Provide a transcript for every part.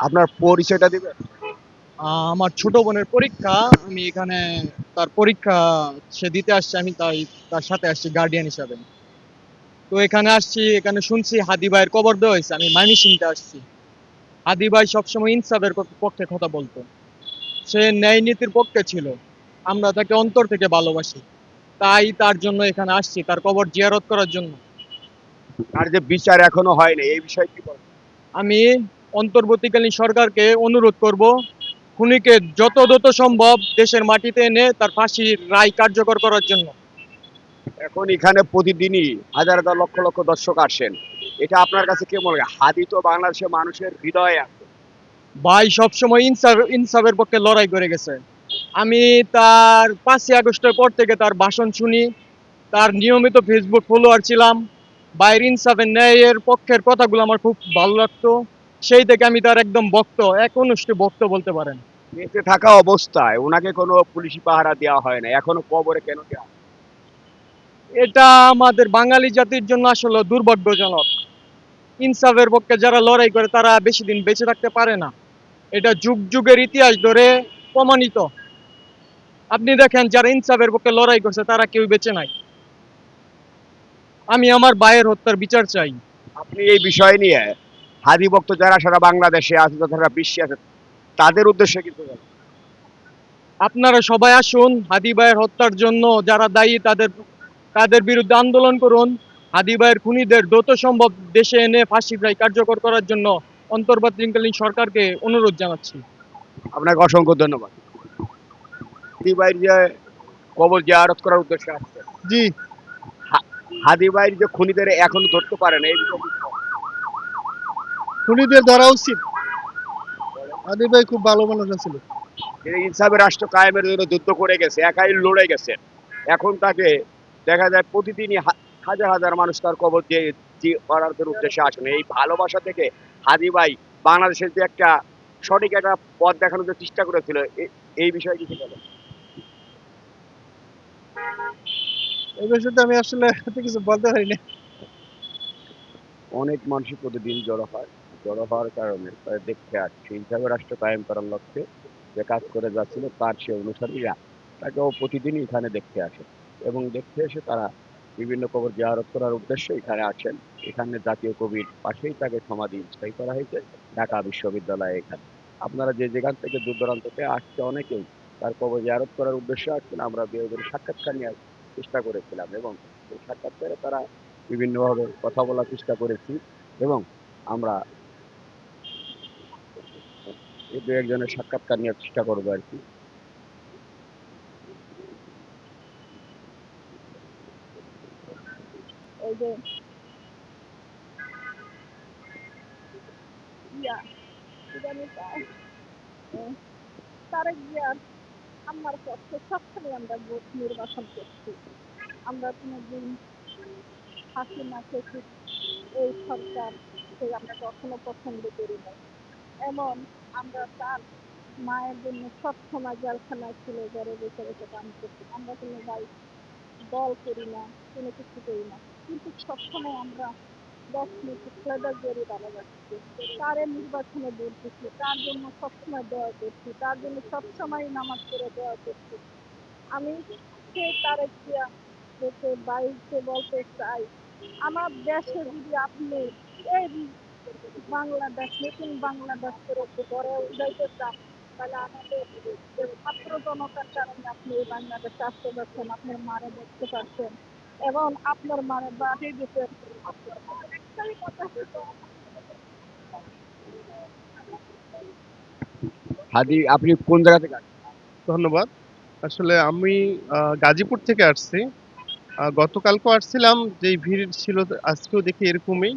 আপনার পরিচয়টা দিবেন? আমার ছোট বোনের পরীক্ষা। আমি এখানে তার পরীক্ষা সে দিতে আসছে আমি তাই তার সাথে আসছি গার্ডিয়ান হিসাবে। তো এখানে আসছি এখানে শুনছি হাদি ভাইয়ের কবর দেওয়া হয়েছে আমি মাইমি শুনতে আসছি। হাদি ভাই সবসময় ইনসাফের পক্ষে কথা বলতো। সে ন্যায় নীতির পক্ষে ছিল। আমরা তাকে অন্তর থেকে ভালোবাসি। তাই তার জন্য এখানে আসছি তার কবর জিয়ারত করার জন্য। আর যে বিচার এখনও হয়নি এই বিষয়ে কি আমি অন্তর্বর্তীকালীন সরকারকে অনুরোধ করব খুনিকে যত দ্রুত সম্ভব দেশের মাটিতে এনে তার ফাঁসির রায় কার্যকর করার জন্য। এখন এখানে প্রতিদিনই হাজার হাজার লক্ষ লক্ষ দর্শক আসেন। এটা আপনার কাছে কেমন হাদি তো বাংলাদেশের মানুষের হৃদয়ে আছে। ভাই সবসময় ইনসাফ ইনসাফের পক্ষে লড়াই করে গেছে। আমি তার পাঁচই আগস্টের পর থেকে তার ভাষণ শুনি তার নিয়মিত ফেসবুক ফলোয়ার ছিলাম। বাইর ইনসাফের ন্যায়ের পক্ষের কথাগুলো আমার খুব ভালো লাগতো। সেই থেকে আমি তার একদম ভক্ত এক অনুষ্ঠে ভক্ত বলতে পারেন। বেঁচে থাকা অবস্থায় ওনাকে কোনো পুলিশি পাহারা দেওয়া হয় না এখনও কবরে কেন দেওয়া এটা আমাদের বাঙালি জাতির জন্য আসলে দুর্ভাগ্যজনক। ইনসাফের পক্ষে যারা লড়াই করে তারা বেশি দিন বেঁচে থাকতে পারে না। এটা যুগ যুগের ইতিহাস ধরে প্রমাণিত। আপনি দেখেন যারা ইনসাফের পক্ষে লড়াই করছে তারা কেউ বেঁচে নাই। আমি আমার ভাইয়ের হত্যার বিচার চাই। আপনি এই বিষয় নিয়ে হাদি ভক্ত যারা সারা বাংলাদেশে আছে যারা বিশ্বে আছে তাদের উদ্দেশ্যে বলেন। আপনারা সবাই আসুন হাদি ভাইয়ের হত্যার জন্য যারা দায়ী তাদের তাদের বিরুদ্ধে আন্দোলন করুন হাদি ভাইয়ের খুনিদের দ্রুত সম্ভব দেশে এনে ফাঁসি রায় কার্যকর করার জন্য অন্তর্বর্তীকালীন সরকারকে অনুরোধ জানাচ্ছি আপনাকে অসংখ্য ধন্যবাদ হাদি ভাইয়ের যে কবর জিয়ারত করার উদ্দেশ্যে আসছে জি হাদি ভাইয়ের যে খুনিদের এখনও ধরতে পারে না এই। খুনিদের ধরা উচিত। ভাই খুব ভালো মানুষ ছিল ইনসাফের রাষ্ট্র কায়েমের জন্য যুদ্ধ করে গেছে একাই লড়ে গেছে। এখন তাকে দেখা যায় প্রতিদিনই হাজার হাজার মানুষ তার কবর দিয়ে উদ্দেশ্যে আসেন। এই ভালোবাসা থেকে হাদি ভাই বাংলাদেশের যে একটা সঠিক একটা পথ দেখানোর যে চেষ্টা করেছিল এই বিষয়ে কিছু বলেন। এই বিষয়টা আমি আসলে কিছু বলতে পারি না অনেক মানুষই প্রতিদিন জড়ো হয়। জড়ো হওয়ার কারণে তাদের দেখতে আসছে। হিসাবে রাষ্ট্র কায়েম করার লক্ষ্যে যে কাজ করে যাচ্ছিল তার সে অনুসারীরা তাকেও প্রতিদিনই এখানে দেখতে আসে এবং দেখতে এসে তারা বিভিন্ন কবর জিয়ারত করার উদ্দেশ্যে এখানে আসেন। এখানে জাতীয় কবির পাশেই তাকে সমাধি স্থায়ী করা হয়েছে ঢাকা বিশ্ববিদ্যালয়ে এখানে। আপনারা যে যেখান থেকে দূর দূরান্ত আসছে অনেকেই তার কবর জিয়ারত করার উদ্দেশ্যে আসছেন। আমরা বিয়োগের সাক্ষাৎকার নেওয়ার চেষ্টা করেছিলাম এবং সেই সাক্ষাৎকারে তারা বিভিন্নভাবে কথা বলার চেষ্টা করেছি এবং আমরা এই দু একজনের সাক্ষাৎকার নেওয়ার চেষ্টা করব আর কি। জিয়ার আমার আমরা নির্বাচন করছি। আমরা হাসিনা শেখি এই আমরা কখনো পছন্দ করি না এমন আমরা তার মায়ের জন্য সবসময় জেলখানায় ছিল, ঘরে বসে বসে কাম করছি। আমরা কোনো গাই দল করি না, কোনো কিছু করি না। কিন্তু সবসময় আমরা দশ মিনিট ফ্লেডার জোরে যাচ্ছি তারে নির্বাচনে ভোট দিচ্ছি, তার জন্য সবসময় দোয়া করছি, তার জন্য সবসময় নামাজ পড়ে দোয়া করছি। আমি সে তারে দেশে বাড়িতে বলতে চাই, আমার দেশে যদি আপনি এই বাংলাদেশ নতুন বাংলাদেশ করে গড়ে উঠাইতে চান তাহলে আমাদের ছাত্র জনতার কারণে আপনি এই বাংলাদেশে আসতে পারছেন আপনার মারে দেখতে পাচ্ছেন এবং আপনার মারে বাড়ি দিতে একটাই কথা হাদি আপনি কোন জায়গা থেকে আসছেন? ধন্যবাদ। আসলে আমি আহ, গাজীপুর থেকে আসছি। আহ, গতকালকেও আসছিলাম যে ভিড় ছিল আজকেও দেখি এরকমই।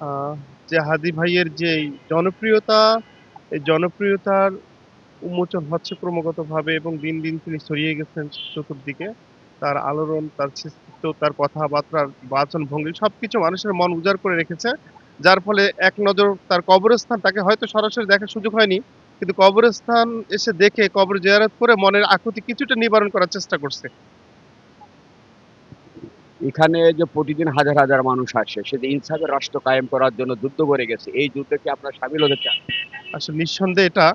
আহ, যে হাদি ভাইয়ের যে জনপ্রিয়তা, এই জনপ্রিয়তার উন্মোচন হচ্ছে ক্রমাগতভাবে এবং দিন দিন তিনি ছড়িয়ে গেছেন চতুর্দিকে। তার আলোড়ন, তার চিত্ত তার কথাবার্তা বাচন ভঙ্গি সবকিছু মানুষের মন উজাড় করে রেখেছে, যার ফলে এক নজর তার কবরস্থান, তাকে হয়তো সরাসরি দেখার সুযোগ হয়নি, কিন্তু কবরস্থান এসে দেখে কবর জিয়ারত করে মনের আকুতি কিছুটা নিবারণ করার চেষ্টা করছে। এখানে যে প্রতিদিন হাজার হাজার মানুষ আসে, সে যে ইনসাফের রাষ্ট্র কায়েম করার জন্য যুদ্ধ করে গেছে, এই যুদ্ধে কি আপনার সামিল হতে চান? আসলে নিঃসন্দেহে এটা,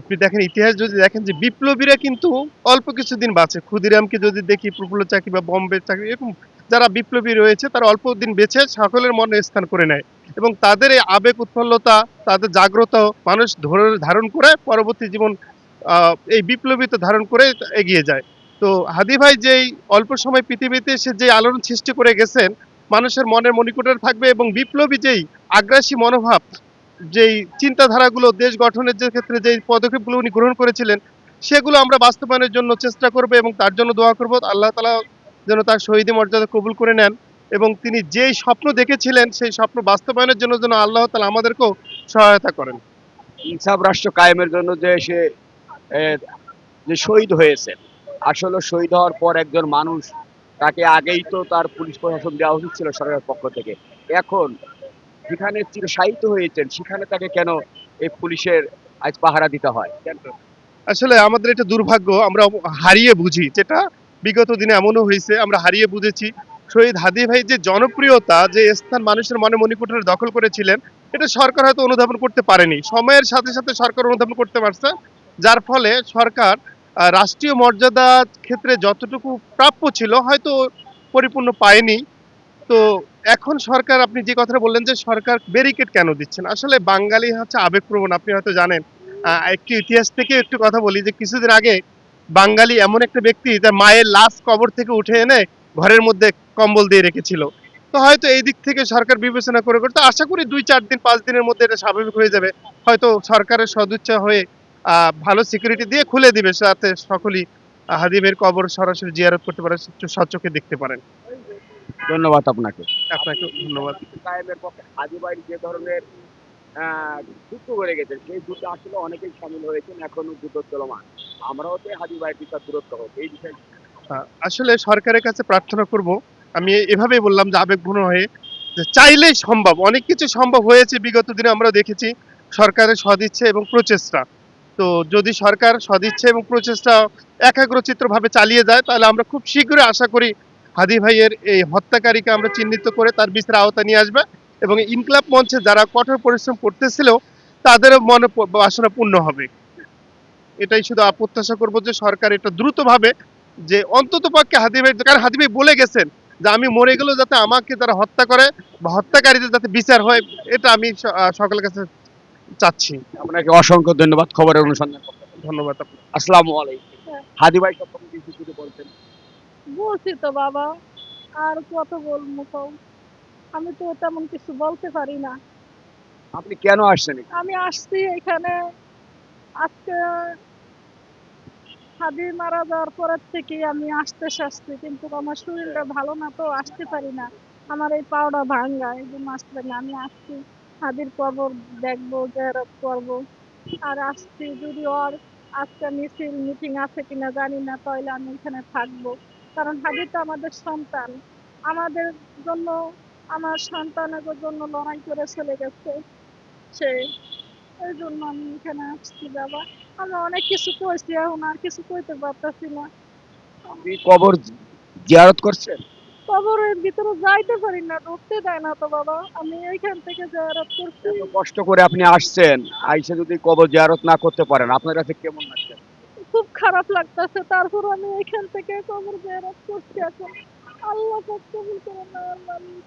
আপনি দেখেন ইতিহাস যদি দেখেন যে বিপ্লবীরা কিন্তু অল্প কিছুদিন বাঁচে। ক্ষুদিরামকে যদি দেখি প্রফুল্ল চাকরি বা বম্বে চাকরি, এরকম যারা বিপ্লবী রয়েছে, তারা অল্প দিন বেঁচে সকলের মনে স্থান করে নেয়। এবং তাদের এই আবেগ, উৎফুল্লতা, তাদের জাগ্রত মানুষ ধরে, ধারণ করে পরবর্তী জীবন এই বিপ্লবীতে ধারণ করে এগিয়ে যায়। তো হাদি ভাই যেই অল্প সময় পৃথিবীতে এসে যে আলোড়ন সৃষ্টি করে গেছেন, মানুষের মনের মণিকূটে থাকবে এবং বিপ্লবী যেই আগ্রাসী মনোভাব, যেই চিন্তাধারাগুলো দেশ গঠনের যে ক্ষেত্রে যেই পদক্ষেপগুলো উনি গ্রহণ করেছিলেন, সেগুলো আমরা বাস্তবায়নের জন্য চেষ্টা করব এবং তার জন্য দোয়া করব। আল্লাহ তালা যেন তার শহীদ মর্যাদা কবুল করে নেন এবং তিনি যেই স্বপ্ন দেখেছিলেন, সেই স্বপ্ন বাস্তবায়নের জন্য যেন আল্লাহ তালা আমাদেরকেও সহায়তা করেন। ইনসাফ রাষ্ট্র কায়েমের জন্য যে সে যে শহীদ হয়েছে আসলে শহীদ হওয়ার পর একজন মানুষ তাকে আগেই তো তার পুলিশ প্রশাসন দেওয়া উচিত ছিল সরকারের পক্ষ থেকে। এখন যেখানে চিরসাহিত হয়েছেন, সেখানে তাকে কেন এই পুলিশের আজ পাহারা দিতে হয়? আসলে আমাদের এটা দুর্ভাগ্য, আমরা হারিয়ে বুঝি যেটা বিগত দিনে এমনও হয়েছে, আমরা হারিয়ে বুঝেছি। শহীদ হাদি ভাই যে জনপ্রিয়তা, যে স্থান মানুষের মনে মণিকুঠের দখল করেছিলেন, এটা সরকার হয়তো অনুধাবন করতে পারেনি। সময়ের সাথে সাথে সরকার অনুধাবন করতে পারছে, যার ফলে সরকার রাষ্ট্রীয় মর্যাদা ক্ষেত্রে যতটুকু প্রাপ্য ছিল, হয়তো পরিপূর্ণ পায়নি। তো এখন সরকার, আপনি যে কথা বললেন যে সরকার ব্যারিকেড কেন দিচ্ছেন আসলে বাঙালি হচ্ছে আবেগপ্রবণ, আপনি হয়তো জানেন। একটু ইতিহাস থেকে একটু কথা বলি যে কিছুদিন আগে বাঙালি এমন একটা ব্যক্তি তার মায়ের লাশ কবর থেকে উঠে এনে ঘরের মধ্যে কম্বল দিয়ে রেখেছিল। তো হয়তো এই দিক থেকে সরকার বিবেচনা করে করতে আশা করি দুই চার দিন, পাঁচ দিনের মধ্যে এটা স্বাভাবিক হয়ে যাবে। হয়তো সরকারের সদিচ্ছা হয়ে ভালো সিকিউরিটি দিয়ে খুলে দিবে যাতে সকলেই হাদিমের কবর সরাসরি জিয়ারত করতে পারে সচক্ষে দেখতে পারেন। ধন্যবাদ আপনাকে। আপনাকে ধন্যবাদ। কায়েমের পক্ষে হাজিবাইর যে ধরনের আহ, যুদ্ধ করে গেছেন সেই যুদ্ধে আসলে অনেকেই সামিল হয়েছেন এখনও যুদ্ধ চলমান। আমরাও তো হাজিবাইর বিচার দূরত্ব হোক এই বিষয়ে। আসলে সরকারের কাছে প্রার্থনা করব আমি এভাবেই বললাম যে আবেগঘন হয়ে যে চাইলেই সম্ভব অনেক কিছু সম্ভব হয়েছে বিগত দিনে আমরা দেখেছি সরকারের সদিচ্ছে এবং প্রচেষ্টা। তো যদি সরকার সদিচ্ছে এবং প্রচেষ্টা একাগ্রচিত্রভাবে চালিয়ে যায়, তাহলে আমরা খুব শীঘ্রই আশা করি হাদি ভাইয়ের এই হত্যাকারীকে আমরা চিহ্নিত করে তার বিচার আওতা নিয়ে আসবে এবং ইনকলাব মঞ্চে যারা কঠোর পরিশ্রম করতেছিল, তাদেরও মনে বাসনা পূর্ণ হবে। এটাই শুধু প্রত্যাশা করব যে সরকার এটা দ্রুতভাবে যে অন্তত পক্ষে হাদি ভাই, কারণ হাদি ভাই বলে গেছেন যে আমি মরে গেলেও যাতে আমাকে যারা হত্যা করে বা হত্যাকারীদের যাতে বিচার হয়, এটা আমি সকলের কাছে চাচ্ছি। আপনাকে অসংখ্য ধন্যবাদ খবরের অনুসন্ধান ধন্যবাদ আসসালামু আলাইকুম। হ্যাঁ। হাদি ভাই সম্পর্কে কিছু যদি বলতেন? বলছি তো বাবা আর কত বলব কও? আমি তো তেমন কিছু বলতে পারি না। আপনি কেন আসছেন আমি আসছি এখানে আজকে হাদি মারা যাওয়ার পরের থেকে আমি আসতে আসছি কিন্তু আমার শরীরটা ভালো না তো আসতে পারি না। আমার এই পাওটা ভাঙ্গা এই জন্য আসতে পারি না আমি আসছি। হাদির কবর দেখব জেরত করব। আর আসছি যদি ওর আজকে মিছিল, মিটিং আছে কিনা জানি না, তাহলে আমি এখানে থাকব। কারণ হাদি তো আমাদের সন্তান। আমাদের জন্য, আমার সন্তানের জন্য লড়াই করে চলে গেছে সে। এই জন্য আমি এখানে আসছি বাবা। আমি অনেক কিছু কইছি, এখন আর কিছু কইতে পারতাছি না। কবর জিয়ারত করছেন? কবরের ভিতরে যাইতে পারি না ঢুকতে দেয় না তো বাবা। আমি এইখান থেকে জিয়ারত করছি। এত কষ্ট করে আপনি আসছেন আইসে যদি কবর জিয়ারত না করতে পারেন আপনার কাছে কেমন লাগছে? খুব খারাপ লাগতেছে তারপর আমি এখান থেকে কবর জিয়ারত করছি এখন। আল্লাহ নেওয়ার মালিক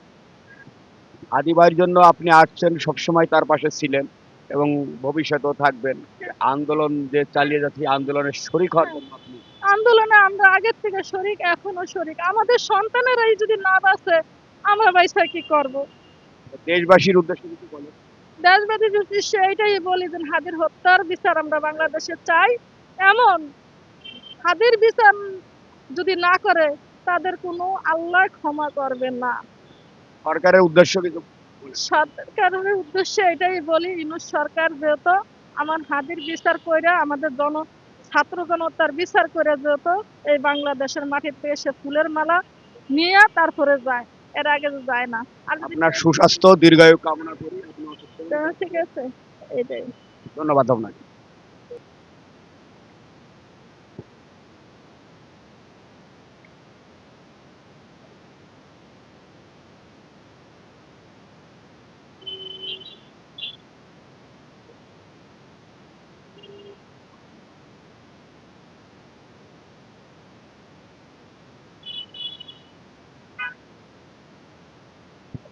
জন্য আপনি আসছেন সবসময় তার পাশে ছিলেন। এবং ভবিষ্যতেও থাকবেন। আন্দোলন যে চালিয়ে যাচ্ছে আন্দোলনের শরিক হওয়ার জন্য আন্দোলনে আমরা আগের থেকে শরিক এখনও শরিক। আমাদের সন্তানেরাই যদি না বাঁচে আমরা বাইসা কি করব? দেশবাসীর উদ্দেশ্যে কিছু বলেন। দেশবাদীর উদ্দেশ্যে এইটাই বলি যে হাদির হত্যার বিচার আমরা বাংলাদেশে চাই এমন হাদির বিচার যদি না করে তাদের কোনো আল্লাহ ক্ষমা করবে না। সরকারের উদ্দেশ্য কিছু সরকারের উদ্দেশ্যে এটাই বলি ইনু সরকার যেহেতু আমার হাদির বিচার করে আমাদের জন ছাত্র জনতার বিচার করে যেহেতু এই বাংলাদেশের মাটিতে এসে ফুলের মালা নিয়ে তারপরে যায় এর আগে যায় না। আর আপনার সুস্বাস্থ্য দীর্ঘায়ু কামনা করি হলে- ঠিক আছে এটাই ধন্যবাদ আপনাকে।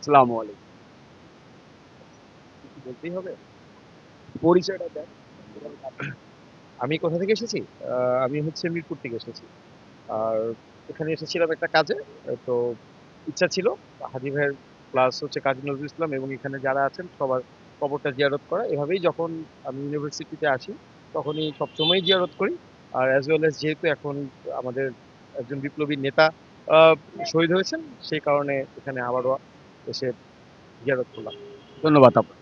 আসসালামু আলাইকুম। বলতেই হবে। পরিচয়টা দেন। আমি কোথা থেকে এসেছি? আমি হচ্ছে মিরপুর থেকে এসেছি। আর এখানে এসেছিলাম একটা কাজে, তো ইচ্ছা ছিল। হাজি ভাইয়ের প্লাস হচ্ছে কাজী নজরুল ইসলাম এবং এখানে যারা আছেন সবার কবরটা জিয়ারত করা। এভাবেই যখন আমি ইউনিভার্সিটিতে আসি, তখনই সবসময় জিয়ারত করি। আর অ্যাজ ওয়েল এস যেহেতু এখন আমাদের একজন বিপ্লবী নেতা শহীদ হয়েছেন, সেই কারণে এখানে আবারও এসে জিয়ারত করলাম ধন্যবাদ আপনাকে।